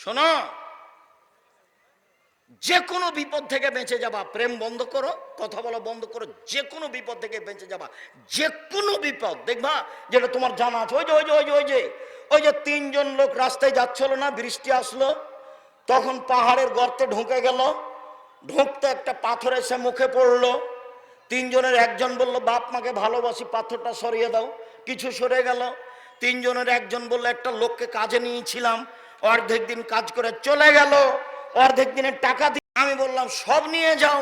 শোনো যে কোনো বিপদ থেকে বেঁচে যাবা। প্রেম বন্ধ করো, কথা বলা বন্ধ করো যে কোনো বিপদ থেকে বেঁচে যাবা। যে কোনো বিপদ, দেখবা, যেটা তোমার জানা আছে। ওই যে ওই যে ওই যে ওই যে ওই যে তিনজন লোক রাস্তায় যাচ্ছিল না, বৃষ্টি আসলো, তখন পাহাড়ের গর্তে ঢুকে গেল। ঢুকতে একটা পাথর এসে মুখে পড়ল। তিনজনের, একজন বলল, বাপ মাকে ভালোবাসি, পাথরটা সরিয়ে দাও। কিছু সরে গেল। তিনজনের, একজন বলল, একটা লোককে কাজে নিয়েছিলাম। অর্ধেক দিন কাজ করে চলে গেল, অর্ধেক দিনের টাকা দিয়ে আমি বললাম, সব নিয়ে যাও।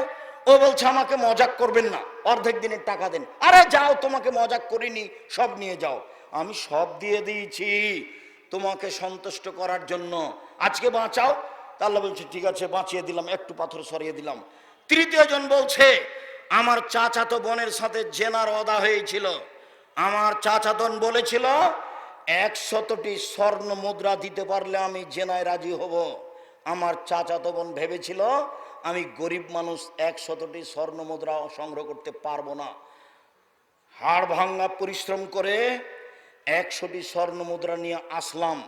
ও বলছে, আমাকে মজাক করবেন না, অর্ধেক দিনের টাকা দেন। আরে যাও, তোমাকে মজাক করিনি, সব নিয়ে যাও। আমি সব দিয়ে দিয়েছি তোমাকে সন্তুষ্ট করার জন্য। আজকে বাঁচাও। তা আল্লাহ বলছে, ঠিক আছে, বাঁচিয়ে দিলাম, একটু পাথর সরিয়ে দিলাম। তৃতীয় জন বলছে, আমার চাচাতো বোনের সাথে জেনার অদা হয়েছিল। আমার চাচাতন বলেছিল একশতটি স্বর্ণ মুদ্রা দিতে পারলে আমি জেনায় রাজি হব। আমার চাচাতো বোন ভেবেছিল, আমি গরিব মানুষ, একশতটি স্বর্ণ মুদ্রা সংগ্রহ করতে পারব না। হাড় ভাঙ্গা পরিশ্রম করে একশোটি স্বর্ণ মুদ্রা নিয়ে আসলাম।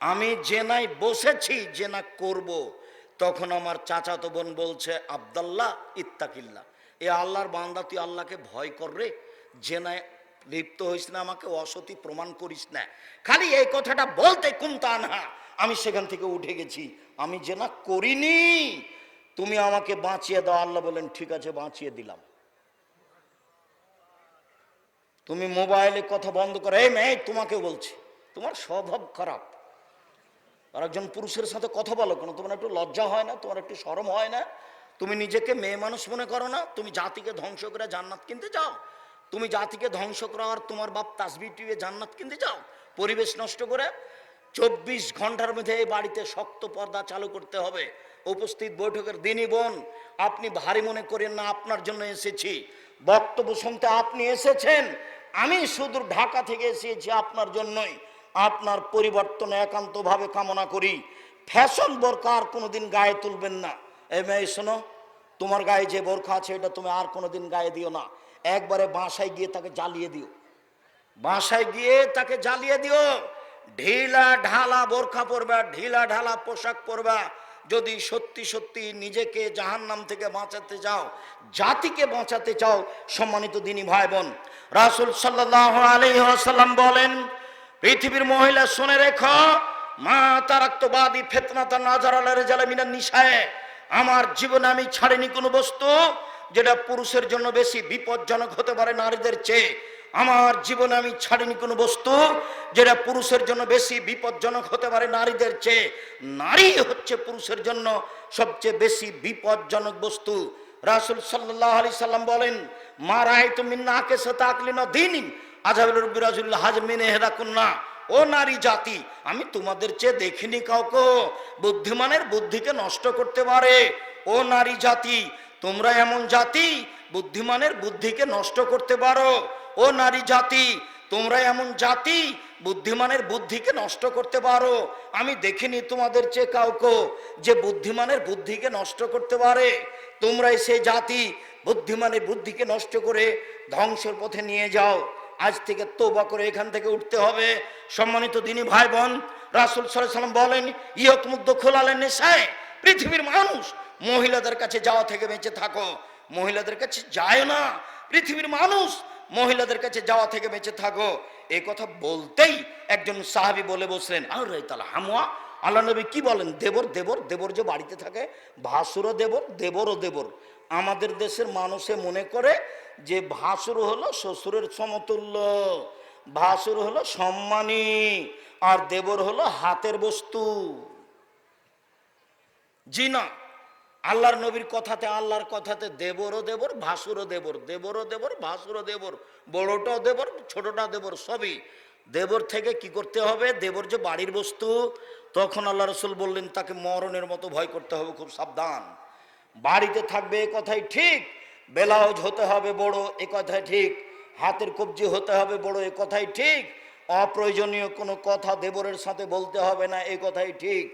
আমি জেনায় বসেছি, জেনা করব। তখন আমার চাচাতো বোন বলছে, আবদাল্লাহ ইত্তাকিল্লা এ আল্লাহর বান্দা, তুই আল্লাহকে ভয় কর রে। জেনায় লিপ্ত হইস না, আমাকে অসতি প্রমাণ করিস না। খালি এই কথাটা বলতে কুমতা না, আমি সেখান থেকে উঠে গেছি। আমি যে না করিনি, তুমি আমাকে বাঁচিয়ে দাও, আল্লাহ বলেন, ঠিক আছে, বাঁচিয়ে দিলাম। তুমি মোবাইলে কথা বন্ধ করো। এই মেয়ে তোমাকে বলছি, তোমার স্বভাব খারাপ। আর একজন পুরুষের সাথে কথা বলো কেন? তোমার একটু লজ্জা হয় না? তোমার একটু শরম হয় না? তুমি নিজেকে মেয়ে মানুষ মনে করো না? তুমি জাতিকে ধ্বংস করে জান্নাত কিনতে যাও? তুমি জাতিকে ধ্বংস করো, আর তোমার বাপ তাসবি টিভে জান্নাত কিনতে যাও। পরিবেশ নষ্ট করে চব্বিশ ঘণ্টার মধ্যে এই বাড়িতে শক্ত পর্দা চালু করতে হবে। উপস্থিত বৈঠকের দিনই বোন, আপনি ভারী মনে করেন না, আপনার জন্য এসেছি। বক্তব্য শুনতে আপনি এসেছেন, আমি শুধু ঢাকা থেকে এসেছি আপনার জন্যই। আপনার পরিবর্তন একান্তভাবে কামনা করি। ফ্যাশন বোরকা আর কোনোদিন গায়ে তুলবেন না। এই মেয়ে, শোনো, তোমার গায়ে যে বোরখা আছে, এটা তুমি আর কোনোদিন গায়ে দিও না। একবারে বাসায় গিয়ে তাকে জ্বালিয়ে দিও। বাসায় গিয়ে তাকে জ্বালিয়ে দিও। ঢিলা ঢালা বোরখা পরবা, ঢিলা ঢালা পোশাক পরবা। যদি সত্যি সত্যি নিজেকে জাহান্নাম থেকে বাঁচাতে চাও, জাতিকে বাঁচাতে চাও, সম্মানিত দিনী ভাই বোন রাসুল সাল্লাহ আলহাম বলেন, পৃথিবীর মহিলা শুনে রেখো, মা তারাক্তবাদী ফেতনাতা নাজার আলার জালামিনার নিশায়, আমার জীবনে আমি ছাড়িনি কোনো বস্তু। যেটা পুরুষের জন্য বেশি বিপজ্জনক হতে পারে নারীদের চেয়ে। আমার জীবনে আমি ছাড়িনি কোনো বস্তু যেটা পুরুষের জন্য বেশি বিপজ্জনক হতে পারে নারীদের চেয়ে। নারী হচ্ছে পুরুষের জন্য সবচেয়ে বেশি বিপজ্জনক বস্তু। রাসুল সাল্লাহ আলি সাল্লাম বলেন, মা রায় তুমি নাকে সাথে আকলি না দিন আজাবুল বিরাজুল্লাহ হাজমিনে হেদা কন্যা ও নারী জাতি, আমি তোমাদের চেয়ে দেখিনি কাউকে। বুদ্ধিমানের বুদ্ধিকে নষ্ট করতে পারে। ও নারী জাতি তোমরা এমন জাতি, বুদ্ধিমানের বুদ্ধিকে নষ্ট করতে পারো। ও নারী জাতি, তোমরা এমন জাতি, বুদ্ধিমানের বুদ্ধিকে নষ্ট করতে পারো। আমি দেখিনি তোমাদের চেয়ে কাউকে যে বুদ্ধিমানের বুদ্ধিকে নষ্ট করতে পারে। তোমরাই সেই জাতি, বুদ্ধিমানের বুদ্ধিকে নষ্ট করে ধ্বংসের পথে নিয়ে যাও। আজ থেকে তোবা করে এখান থেকে উঠতে হবে। সম্মানিত দিনী ভাই বোন, রাসুল সাল্লাম বলেন ইয়ক মুগ্ধ খোলালেন নেশায়, পৃথিবীর মানুষ মহিলাদের কাছে যাওয়া থেকে বেঁচে থাকো। মহিলাদের কাছে যায় না। পৃথিবীর মানুষ মহিলাদের কাছে যাওয়া থেকে বেঁচে থাকো। এই কথা বলতেই একজন সাহাবি বলে বসলেন আর তালা হামুয়া আল্লাহ নবী কি বলেন? দেবর দেবর দেবর যে বাড়িতে থাকে ভাসুরও দেবর দেবরও দেবর। আমাদের দেশের মানুষে মনে করে যে ভাসুর হলো শ্বশুরের সমতুল্য, ভাসুর হলো সম্মানী, আর দেবর হলো হাতের বস্তু। জি না। আল্লাহর নবীর কথাতে, আল্লাহর কথাতে দেবরও দেবর ভাসুরও দেবর দেবরও দেবর ভাসুরও দেবর বড়টাও দেবর, ছোটটা দেবর, সবই। দেবর থেকে কি করতে হবে? দেবর যে বাড়ির বস্তু, তখন আল্লাহ রসুল বললেন, তাকে মরণের মতো ভয় করতে হবে, খুব সাবধান। বাড়িতে থাকবে এ কথাই ঠিক বেলাউজ হতে হবে বড়, এ কথাই ঠিক, হাতের কবজি হতে হবে বড়, এ কথাই ঠিক, অপ্রয়োজনীয় কোনো কথা দেবরের সাথে বলতে হবে না, এ কথাই ঠিক।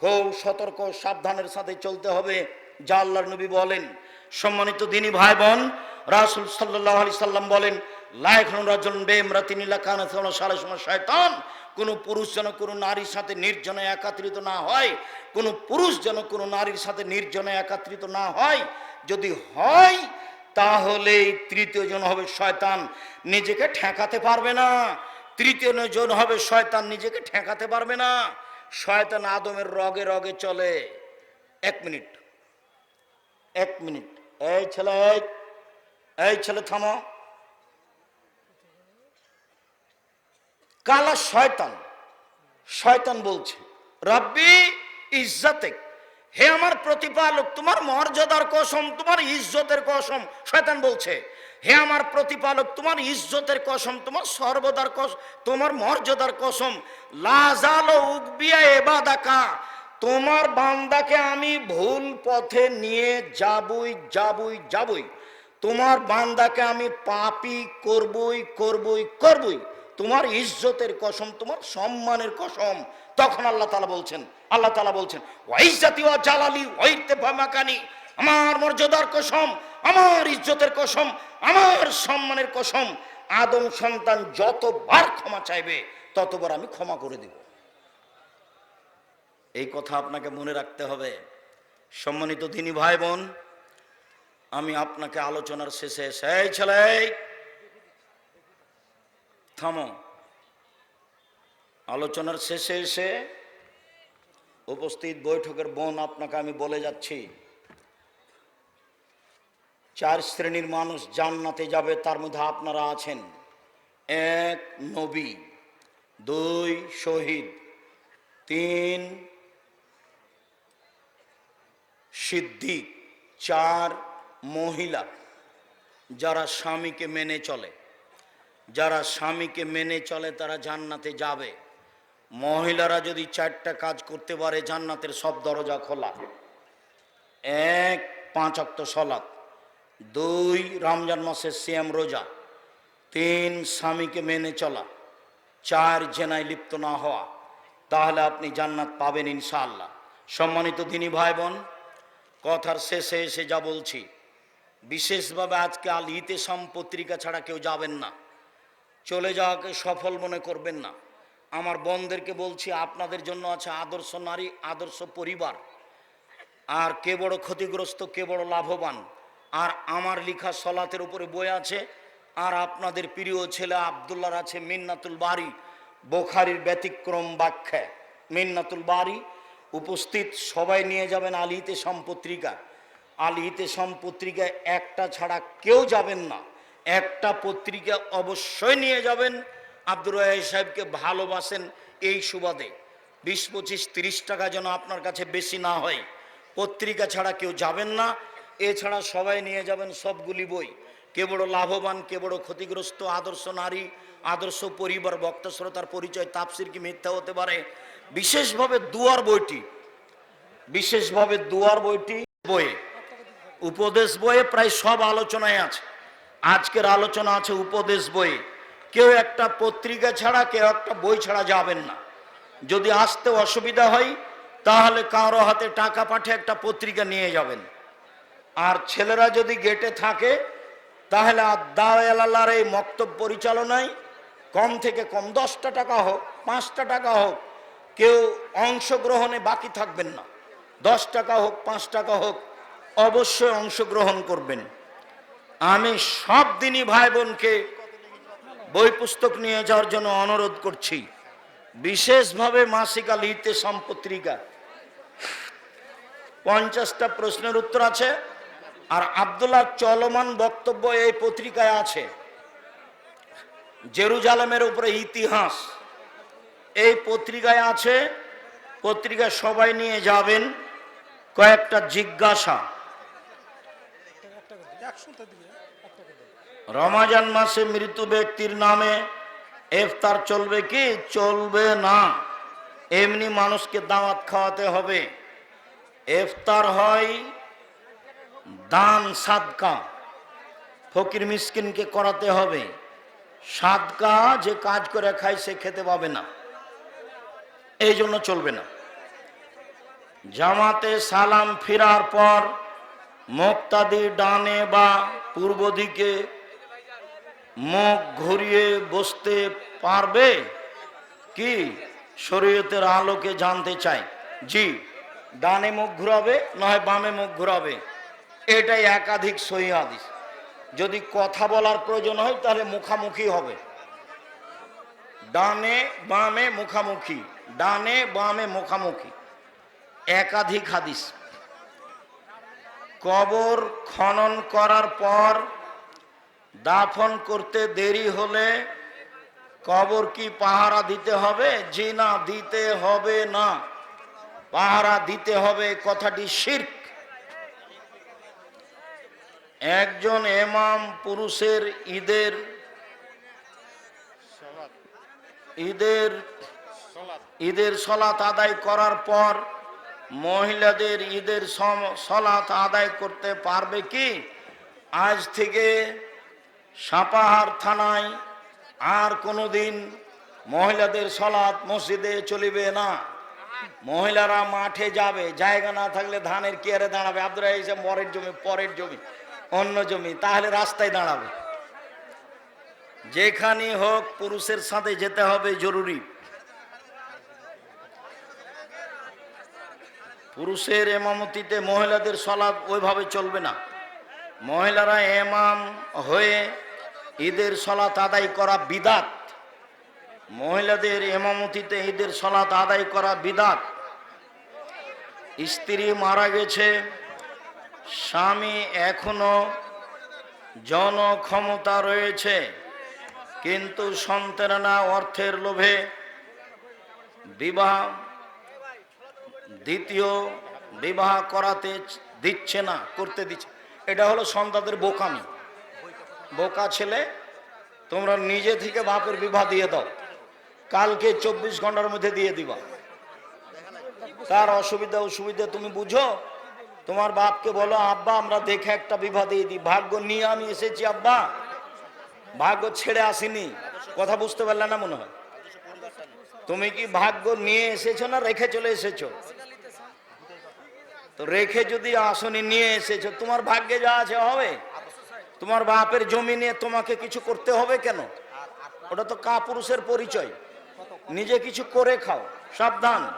খুব সতর্ক, সাবধানের সাথে চলতে হবে। যা আল্লাহর নবী বলেন। সম্মানিত দিনী ভাই বোন রাসুল সাল্লাহ আলি সাল্লাম বলেন শয়তান কোনো পুরুষ যেন কোনো নারীর সাথে নির্জনে একাত্রিত না হয়, কোনো পুরুষ যেন কোনো নারীর সাথে নির্জনে একাত্রিত না হয়। যদি হয়, তাহলে তৃতীয় জন হবে শয়তান। নিজেকে ঠেকাতে পারবে না। তৃতীয় জন হবে শয়তান। নিজেকে ঠেকাতে পারবে না। শয়তান আদমের রগে রগে চলে। এক মিনিট। এক মিনিট। এই ছেলে এই, ছেলে থামো। কালা শয়তান শয়তান বলছে রব্বি ইজ্জাতে হে আমার প্রতিপালক তোমার মর্যাদার কসম তোমার ইজ্জতের কসম শয়তান বলছে হে আমার প্রতিপালক, তোমার ইজ্জতের কসম, তোমার সর্বদার কসম তোমার মর্যাদার কসম। লাজালো উকবিয়া এবাদাকা, তোমার বান্দাকে আমি ভুল পথে নিয়ে যাবই যাবই যাবই। তোমার বান্দাকে আমি পাপি করবই করবই করবই। তোমার ইজ্জতের কসম, তোমার সম্মানের কসম। তখন আল্লাহ তালা বলছেন, আল্লাহ তালা বলছেন ওয়াইজাতি ওয়া জালালি ওয়াইতে আমার মর্যাদার কসম, আমার ইজ্জতের কসম আমার সম্মানের কসম, আদম সন্তান যতবার ক্ষমা চাইবে, ততবার আমি ক্ষমা করে দিব। এই কথা আপনাকে মনে রাখতে হবে। সম্মানিত দিনী ভাই বোন আমি আপনাকে আলোচনার শেষে সেই ছেলে, থামো। আলোচনার শেষে এসে উপস্থিত বৈঠকের বোন আপনাকে আমি বলে যাচ্ছি। চার শ্রেণির মানুষ জান্নাতে যাবে, তার মধ্যে আপনারা আছেন এক নবী, দুই শহীদ, তিন সিদ্দিক, চার মহিলা যারা স্বামীকে মেনে চলে। যারা স্বামীকে মেনে চলে, তারা জান্নাতে যাবে। মহিলারা যদি চারটা কাজ করতে পারে, জান্নাতের সব দরজা খোলা। এক, পাঁচ অক্ত সলাৎ। দুই রমজান মাসের সিয়াম রোজা, তিন স্বামীকে মেনে চলা, চার জেনায় লিপ্ত না হওয়া, তাহলে আপনি জান্নাত পাবেন ইনশাআল্লাহ। সম্মানিত দিনী ভাই বোন কথার শেষে এসে যা বলছি, বিশেষভাবে আজকে আল ইতেসাম পত্রিকা ছাড়া কেউ যাবেন না, চলে যাওয়াকে সফল মনে করবেন না। আমার বোনদেরকে বলছি, আপনাদের জন্য আছে আদর্শ নারী, আদর্শ পরিবার, আর কে বড় ক্ষতিগ্রস্ত, কে বড় লাভবান আর আমার লিখা সলাতের উপরে বই আছে। আর আপনাদের প্রিয় ছেলে আবদুল্লার আছে মিন্নাতুল বাড়ি বোখারির ব্যতিক্রম ব্যাখ্যা। মিন্নাতুল বাড়ি উপস্থিত, সবাই নিয়ে যাবেন আলিতে পত্রিকা। আলিতে পত্রিকায় একটা ছাড়া কেউ যাবেন না। একটা পত্রিকা অবশ্যই নিয়ে যাবেন। আব্দুর রহিম সাহেবকে ভালোবাসেন এই সুবাদে। বিশ পঁচিশ তিরিশ টাকা যেন আপনার কাছে বেশি না হয়। পত্রিকা ছাড়া কেউ যাবেন না। এছাড়া সবাই নিয়ে যাবেন সবগুলি বই। কে বড় লাভবান, কে বড় ক্ষতিগ্রস্ত, আদর্শ নারী, আদর্শ পরিবার বক্তা শ্রোতার পরিচয় তাপসির কি মিথ্যা হতে পারে? বিশেষভাবে দুয়ার বইটি, বিশেষভাবে দুয়ার বইটি বইয়ে, উপদেশ বইয়ে প্রায় সব আলোচনায় আছে। আজকের আলোচনা আছে উপদেশ বইয়ে। কেউ একটা পত্রিকা ছাড়া, কেউ একটা বই ছাড়া যাবেন না। যদি আসতে অসুবিধা হয়, তাহলে কারও হাতে টাকা পাঠিয়ে একটা পত্রিকা নিয়ে যাবেন। আর ছেলেরা যদি গেটে থাকে, তাহলে আদার এই মক্তব পরিচালনায় কম থেকে কম দশটা টাকা হোক, পাঁচটা টাকা হোক, কেউ অংশগ্রহণে বাকি থাকবেন না। দশ টাকা হোক, পাঁচ টাকা হোক, অবশ্যই অংশগ্রহণ করবেন। আমি সব দিনই ভাই বোনকে বই পুস্তক নিয়ে যাওয়ার জন্য অনুরোধ করছি, বিশেষভাবে মাসিকা লিতে সম্পত্রিকা পঞ্চাশটা প্রশ্নের উত্তর আছে। আর আবদুল্লাহ চলমান বক্তব্য এই পত্রিকায় আছে। জেরুজালেমের উপরে ইতিহাস। এই পত্রিকায় আছে, পত্রিকা সবাই নিয়ে যাবেন, কয়েকটা জিজ্ঞাসা। রমাজান মাসে মৃত ব্যক্তির নামে ইফতার চলবে কি? চলবে না। এমনি মানুষকে দাওয়াত খাওয়াতে হবে। ইফতার হয় দান সাদকা। ফকির মিসকিনকে করাতে হবে। সাদকা যে কাজ করে খায়, সে খেতে পাবে না। এই জন্য চলবে না। জামাতে সালাম ফিরার পর মুক্তাদি ডানে বা পূর্ব দিকে মুখ ঘুরিয়ে বসতে পারবে কি? শরীয়তের আলোকে জানতে চাই জি, ডানে মুখ ঘুরাবে, নয় বামে মুখ ঘুরাবে। এটাই একাধিক সহি হাদিস। যদি কথা বলার প্রয়োজন হয়, তাহলে মুখামুখি হবে। ডানে বামে মুখামুখি, ডানে বামে মুখামুখি। একাধিক হাদিস। কবর খনন করার পর দাফন করতে দেরি হলে কবর কি পাহারা দিতে হবে? জি না দিতে হবে না। পাহারা দিতে হবে কথাটি শির্ক। একজন এমাম পুরুষের ঈদের ঈদের ঈদের সলাত আদায় করার পর মহিলাদের ঈদের সলাত আদায় করতে পারবে কি? আজ থেকে সাপাহার থানায় আর কোনোদিন মহিলাদের সলাৎ মসজিদে চলিবে না। মহিলারা মাঠে যাবে, জায়গা না থাকলে ধানের কেয়ারে দাঁড়াবে। আব্দুল হিসেব পরের জমি পরের জমি। অন্য জমি, তাহলে রাস্তায় দাঁড়াবে। যেখানে হোক পুরুষের সাথে যেতে হবে জরুরি। পুরুষের এমামতিতে মহিলাদের সলাপ ওইভাবে চলবে না। মহিলারা এমাম হয়ে ঈদের সলাত আদায় করা বিদাত। মহিলাদের এমামতিতে ঈদের সলাত আদায় করা বিদাত। স্ত্রী মারা গেছে স্বামী এখনও জন ক্ষমতা রয়েছে, কিন্তু সন্তানা অর্থের লোভে বিবাহ দ্বিতীয় বিবাহ করাতে দিচ্ছে না, করতে দিচ্ছে। এটা হলো সন্তানদের বোকামি। বোকা ছেলে, তোমরা নিজে থেকে বাপের বিবাহ দিয়ে দাও। কালকে চব্বিশ ঘণ্টার মধ্যে দিয়ে দিবা। তার অসুবিধা অসুবিধা তুমি বুঝো তোমার বাপকে বলো, আব্বা, আমরা দেখে একটা বিবাহ দিয়ে দিই। ভাগ্য নিয়ে আমি এসেছি, আব্বা। ভাগ্য ছেড়ে আসিনি। কথা বুঝতে পারলে না মনে হয়? তুমি কি ভাগ্য নিয়ে এসেছ না রেখে চলে এসেছ? তো রেখে যদি আসনি, নিয়ে এসেছ, তোমার ভাগ্যে যা আছে হবে। তোমার বাপের জমি নিয়ে তোমাকে কিছু করতে হবে কেন? ওটা তো কাপুরুষের পরিচয়। নিজে কিছু করে খাও। সাবধান।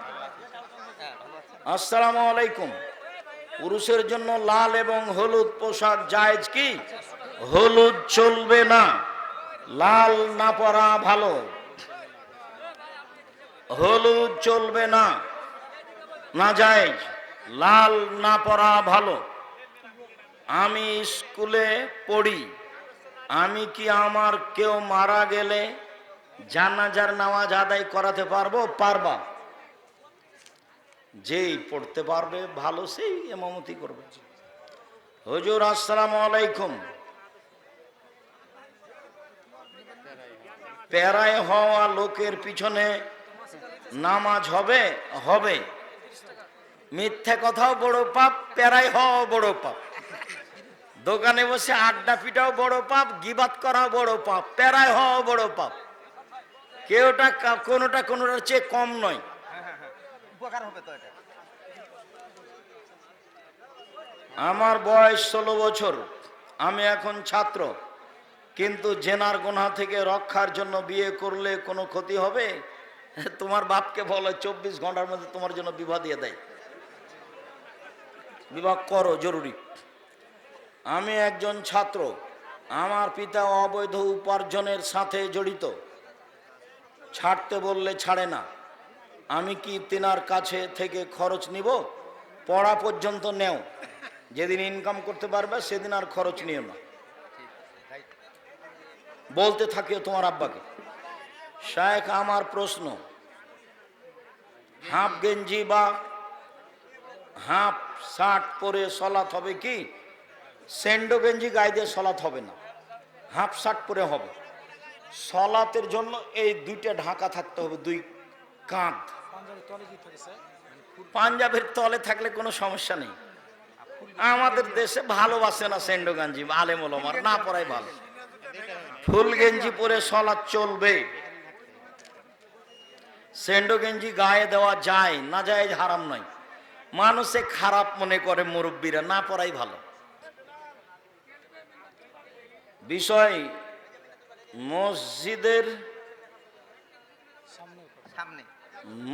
আসসালামু আলাইকুম। পুরুষের জন্য লাল এবং হলুদ পোশাক জায়েজ কি? হলুদ চলবে না। লাল না পরা ভালো। হলুদ চলবে না। না জায়েজ। লাল না পরা ভালো। আমি স্কুলে পড়ি। আমি কি আমার কেউ মারা গেলে জানাজার নামাজ আদায় করাতে পারব? পারবা। যেই পড়তে পারবে ভালো, সেই এমামতি করবে। হুজুর, আসসালাম আলাইকুম। প্যারায় হওয়া লোকের পিছনে নামাজ হবে? হবে। মিথ্যে কথাও বড় পাপ, প্যারায় হওয়াও বড় পাপ। দোকানে বসে আড্ডা পিটাও বড় পাপ গিবাত করাও বড় পাপ, প্যারায় হওয়াও বড় পাপ। কেউটা কোনোটা কোনোটার চেয়ে কম নয়। উপকার হবে তো এটা? আমার বয়স ষোলো বছর, আমি এখন ছাত্র। কিন্তু জেনার গোনা থেকে রক্ষার জন্য বিয়ে করলে কোনো ক্ষতি হবে? তোমার বাপকে বলো, চব্বিশ ঘণ্টার মধ্যে তোমার জন্য বিবাহ দিয়ে দেয়। বিবাহ করো, জরুরি। আমি একজন ছাত্র, আমার পিতা অবৈধ উপার্জনের সাথে জড়িত। ছাড়তে বললে ছাড়ে না। আমি কি তেনার কাছে থেকে খরচ নিব? পড়া পর্যন্ত নেও। যেদিন ইনকাম করতে পারবে, সেদিন আর খরচ নিও না। বলতে থাকিও তোমার আব্বাকে। শায়েখ, আমার প্রশ্ন। হাফ গেঞ্জি বা হাফ শার্ট পরে সলাৎ হবে কি? সেন্ডো গেঞ্জি গায়ে দিয়ে সলাৎ হবে না। হাফ শার্ট পরে হবে। সলাতের জন্য এই দুইটা ঢাকা থাকতে হবে, দুই কাঁধ। পাঞ্জাবের তলে থাকলে কোনো সমস্যা নেই। আমাদের দেশে ভালোবাসে না সেন্ডো গঞ্জি আলেম ওলমার না পড়াই ভালো। ফুল গেঞ্জি পরে সলাৎ চলবে। সেন্ডো গেঞ্জি গায়ে দেওয়া যায় না যায় হারাম নয়। মানুষে খারাপ মনে করে মুরব্বীরা না পড়াই ভালো। বিষয় মসজিদের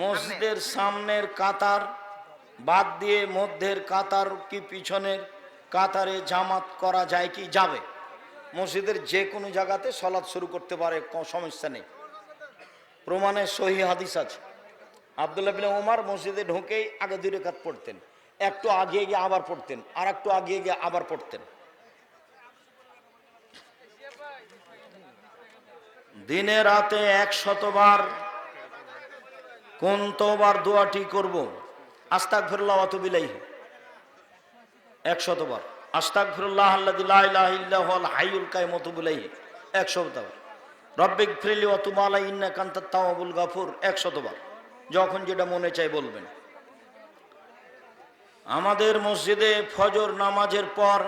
মসজিদের সামনের কাতার বাদ দিয়ে মধ্যের কাতার কি পিছনের কাতারে জামাত করা যায় কি যাবে? মসজিদের যে কোনো জায়গাতে সলাৎ শুরু করতে পারে সমস্যা নেই। প্রমাণে সহি হাদিস আছে। আবদুল্লাহ বিন ওমর মসজিদে ঢুকেই আগে দুই রেখাত পড়তেন একটু আগিয়ে গিয়ে আবার পড়তেন আর একটু আগিয়ে গিয়ে আবার পড়তেন। দিনে রাতে এক শতবার কোন তোবার দোয়াটি করব? আস্তাক ফিরুল্লাহ অতবিলাই এক শতবার আস্তাক ফিরুল্লাহ আল্লাহ হাইউল কায় মতবুলাই এক শতবার রব্বিক ফ্রিলি অতুমালা ইন্না কান্তা তাওয়াবুল গাফুর। এক শতবার যখন যেটা মনে চাই বলবেন। আমাদের মসজিদে ফজর নামাজের পর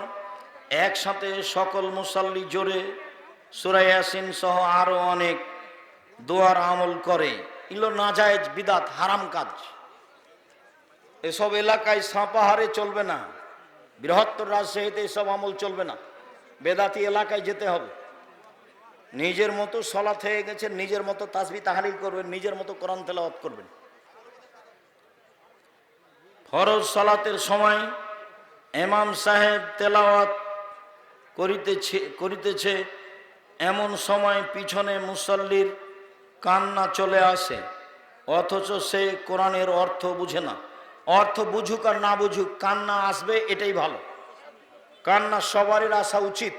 একসাথে সকল মুসাল্লি জোরে সুরাইয়াসিন সহ আরও অনেক দোয়ার আমল করে। এগুলো নাজায়েজ বিদাত, হারাম কাজ। এসব এলাকায় সাপাহারে চলবে না। বৃহত্তর রাজশাহীতে এসব আমল চলবে না। বেদাতি এলাকায় যেতে হবে। নিজের মতো সলাৎ হয়ে গেছে, নিজের মতো তাসবি তাহারিল করবেন, নিজের মতো কোরআন তেলাওয়াত করবেন। ফরজ সালাতের সময় এমাম সাহেব তেলাওয়াত করিতেছে করিতেছে, এমন সময় পিছনে মুসল্লির কান্না চলে আসে, অথচ সে কোরআনের অর্থ বুঝে না। অর্থ বুঝুক আর না বুঝুক, কান্না আসবে এটাই ভালো। কান্না সবারই আসা উচিত।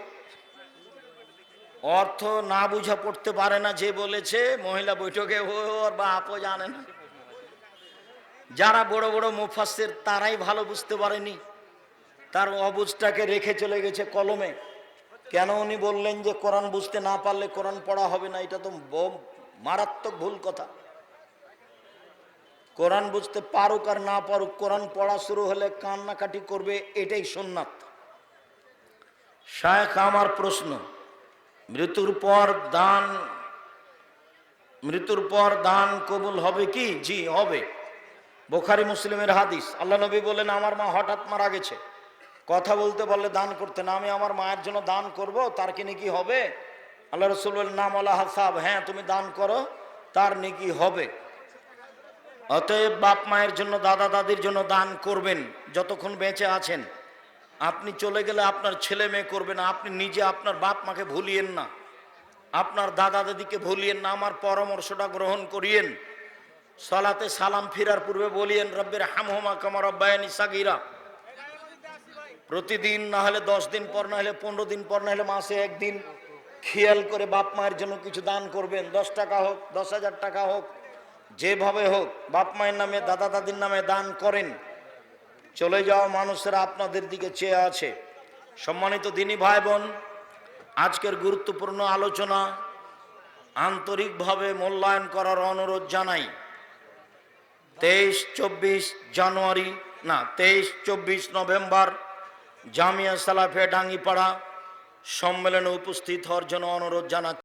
অর্থ না বুঝা পড়তে পারে না যে বলেছে, মহিলা বৈঠকে ওর বাপও জানে না। যারা বড় বড় মুফাসের তারাই ভালো বুঝতে পারেনি। তার অবুজটাকে রেখে চলে গেছে কলমে। কেন উনি বললেন যে, কোরআন বুঝতে না পারলে কোরআন পড়া হবে না? এটা তো ব- মারাত্মক ভুল কথা। কোরআন বুঝতে পারুক আর না পারুক, কোরআন পড়া শুরু হলে কান্নাকাটি করবে, এটাই সুন্নাত। শায়েখ, আমার প্রশ্ন, মৃত্যুর পর দান, মৃত্যুর পর দান কবুল হবে কি? জি, হবে। বোখারি মুসলিমের হাদিস, আল্লাহ নবী বলেন আমার মা হঠাৎ মারা গেছে। কথা বলতে বললে দান করতে না আমি আমার মায়ের জন্য দান করব, তার কি হবে? আল্লাহ রসুল নাম আল্লাহ হাসাব হ্যাঁ তুমি দান করো, তার নাকি হবে। অতএব বাপ মায়ের জন্য, দাদা দাদির জন্য দান করবেন, যতক্ষণ বেঁচে আছেন। আপনি চলে গেলে আপনার ছেলে মেয়ে করবেন আপনি নিজে আপনার বাপ মাকে ভুলিয়েন না। আপনার দাদা দাদিকে ভুলিয়েন না, আমার পরামর্শটা গ্রহণ করিয়েন। সালাতে সালাম ফিরার পূর্বে বলিয়েন, রব্বের হামহমা কামার অব্বায়নি সাগিরা। প্রতিদিন না হলে দশ দিন পর, না হলে পনেরো দিন পর, না হলে মাসে একদিন। খেয়াল করে বাপ মায়ের জন্য কিছু দান করবেন। দশ টাকা হোক, দশ হাজার টাকা হোক, যেভাবে হোক, বাপ মায়ের নামে, দাদা দাদির নামে দান করেন। চলে যাওয়া মানুষেরা আপনাদের দিকে চেয়ে আছে। সম্মানিত দিনী ভাই বোন আজকের গুরুত্বপূর্ণ আলোচনা আন্তরিকভাবে মূল্যায়ন করার অনুরোধ জানাই। তেইশ, চব্বিশ জানুয়ারি, না, তেইশ, চব্বিশ নভেম্বর, জামিয়া সালাফে ডাঙ্গিপাড়া সম্মেলনে উপস্থিত হওয়ার জন্য অনুরোধ জানাচ্ছি।